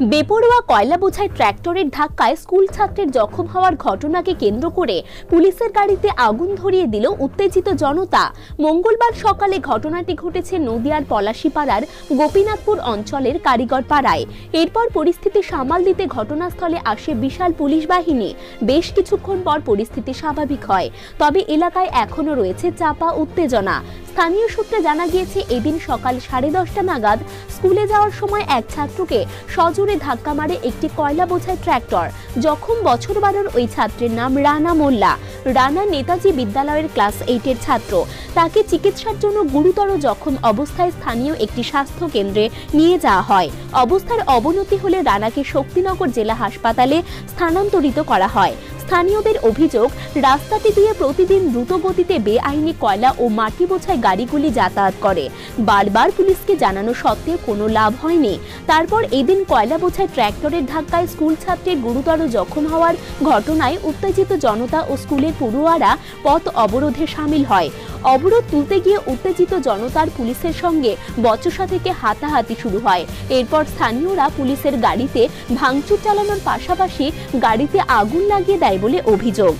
বেপরোয়া কয়লা বোঝায় ট্র্যাক্টরের ধাক্কায় স্কুল ছাত্রের জখম হওয়ার ঘটনাকে কেন্দ্র করে পুলিশের গাড়িতে আগুন ধরিয়ে দিল উত্তেজিত জনতা। মঙ্গলবার সকালে ঘটনাটি ঘটেছে নদিয়ার পলাশিপাড়ার গোপীনাথপুর অঞ্চলের কারিগর পাড়ায় এরপর পরিস্থিতি সামাল দিতে ঘটনাস্থলে আসে বিশাল পুলিশ বাহিনী। বেশ কিছুক্ষণ পর পরিস্থিতি স্বাভাবিক হয়। তবে এলাকায় এখনও রয়েছে চাপা উত্তেজনা। স্থানীয় সূত্রে জানা গিয়েছে, এদিন সকাল সাড়ে দশটা নাগাদ স্কুলে যাওয়ার সময় এক ছাত্রকে সজোরে ধাক্কা মারে একটি কয়লা বোঝায় ট্র্যাক্টর। জখম বছর বারোর ওই ছাত্রের নাম রানা মোল্লা। রানা নেতাজি বিদ্যালয়ের ক্লাস এইটের ছাত্র। তাকে চিকিৎসার জন্য গুরুতর জখম অবস্থায় স্থানীয় একটি স্বাস্থ্য কেন্দ্রে নিয়ে যাওয়া হয়। অবস্থার অবনতি হলে রানাকে শক্তিনগর জেলা হাসপাতালে স্থানান্তরিত করা হয়। স্থানীয়দের অভিযোগ, রাস্তাটি দিয়ে প্রতিদিন দ্রুত গতিতে বেআইনি কয়লা ও মাটি বোঝাই গাড়িগুলি যাতায়াত করে। বারবার পুলিশকে জানানো সত্ত্বেও কোনো লাভ হয়নি। তারপর এদিন কয়লা বোঝাই ট্র্যাক্টরের ধাক্কায় স্কুল ছাত্রের গুরুতর জখম হওয়ার ঘটনায় উত্তেজিত জনতা ও স্কুলের পড়ুয়ারা পথ অবরোধে সামিল হয়। অবরোধ তুলতে গিয়ে উত্তেজিত জনতার পুলিশের সঙ্গে বচসা থেকে হাতাহাতি শুরু হয়। এরপর স্থানীয়রা পুলিশের গাড়িতে ভাঙচুর চালানোর পাশাপাশি গাড়িতে আগুন লাগিয়ে দেয় বলে অভিযোগ।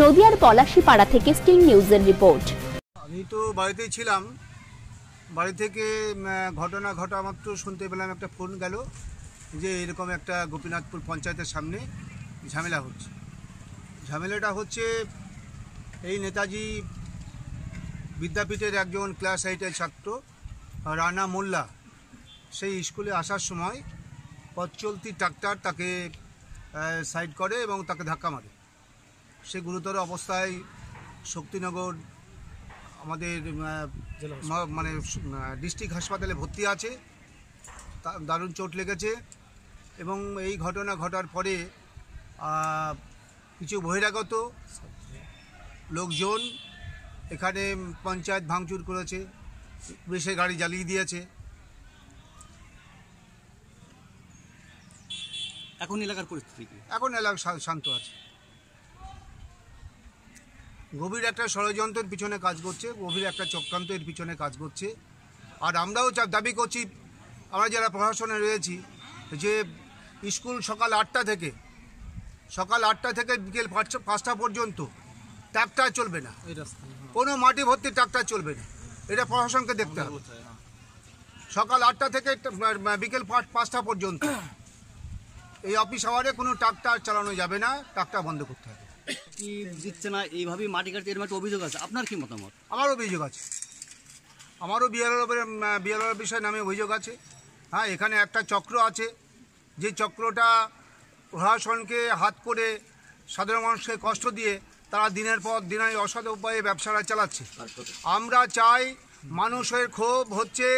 নদিয়ার পলাশিপাড়া থেকে স্টিং নিউজের রিপোর্ট। আমি তো বাড়িতেই ছিলাম। বাড়ি থেকে ঘটনা ঘটা মাত্র শুনতে পেলাম, একটা ফোন গেল যে এরকম একটা গোপীনাথপুর পঞ্চায়েতের সামনে ঝামেলা হচ্ছে। ঝামেলাটা হচ্ছে, এই নেতাজি বিদ্যাপীঠের একজন ক্লাস এইটের ছাত্র, রানা মোল্লা, সেই স্কুলে আসার সময় পথ চলতি ট্রাক্টর তাকে সাইড করে এবং তাকে ধাক্কা মারে। সে গুরুতর অবস্থায় শক্তিনগর আমাদের মানে ডিস্ট্রিক্ট হাসপাতালে ভর্তি আছে। দারুণ চোট লেগেছে এবং এই ঘটনা ঘটার পরে কিছু বহিরাগত লোকজন এখানে পঞ্চায়েত ভাঙচুর করেছে পুলিশের গাড়ি জ্বালিয়ে দিয়েছে। এখন এলাকার পরিস্থিতি কি? এখন এলাকা শান্ত আছে। গভীর একটা ষড়যন্ত্রের পিছনে কাজ করছে গভীর একটা চক্রান্তের পিছনে কাজ করছে। আর আমরাও দাবি করছি আমরা যারা প্রশাসনে রয়েছি যে স্কুল সকাল আটটা থেকে সকাল আটটা থেকে বিকেল পাঁচটা পাঁচটা পর্যন্ত ট্রাক্টর চলবে না। কোনো মাটি ভর্তি ট্রাক্টর চলবে না। এটা প্রশাসনকে দেখতে হবে। সকাল আটটা থেকে বিকেল পাঁচ- পাঁচটা পর্যন্ত এই অফিস আওয়ারে কোনো ট্রাক্টর চালানো যাবে না ট্রাক্টর বন্ধ করতে হবে। কি দিচ্ছে না এইভাবেই মাটি কাটতে এরকম একটা অভিযোগ আছে? আপনার কি মতামত? আমারও অভিযোগ আছে। আমারও বিআরওর বিআরওর বিষয়ে নামে অভিযোগ আছে। হ্যাঁ এখানে একটা চক্র আছে। যে চক্রটা প্রশাসনকে হাত করে সাধারণ মানুষকে কষ্ট দিয়ে তারা দিনের পর দিন এই অসৎ উপায়ে ব্যবসাটা চালাচ্ছে। আমরা চাই মানুষের ক্ষোভ হচ্ছে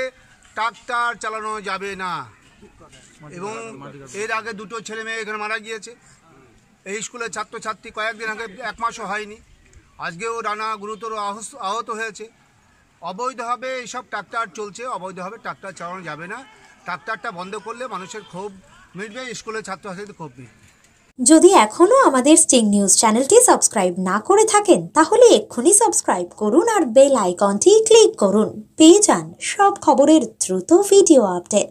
ট্রাক্টর চালানো যাবে না। এবং এর আগে দুটো ছেলে মেয়ে এখানে মারা গিয়েছে। এই স্কুলের ছাত্রছাত্রী কয়েকদিন আগে, এক মাসও হয়নি। আজকেও রানা গুরুতর আহত হয়েছে। অবৈধভাবে এইসব ট্রাক্টর চলছে, অবৈধভাবে ট্রাক্টর চালানো যাবে না। ট্রাক্টরটা বন্ধ করলে মানুষের ক্ষোভ মিটবে, স্কুলের ছাত্রছাত্রীদের ক্ষোভ মিটবে। যদি এখনও আমাদের স্টিং নিউজ চ্যানেলটি সাবস্ক্রাইব না করে থাকেন, তাহলে এক্ষুনি সাবস্ক্রাইব করুন আর বেল আইকনটি ক্লিক করুন। পেয়ে যান সব খবরের দ্রুত ভিডিও আপডেট।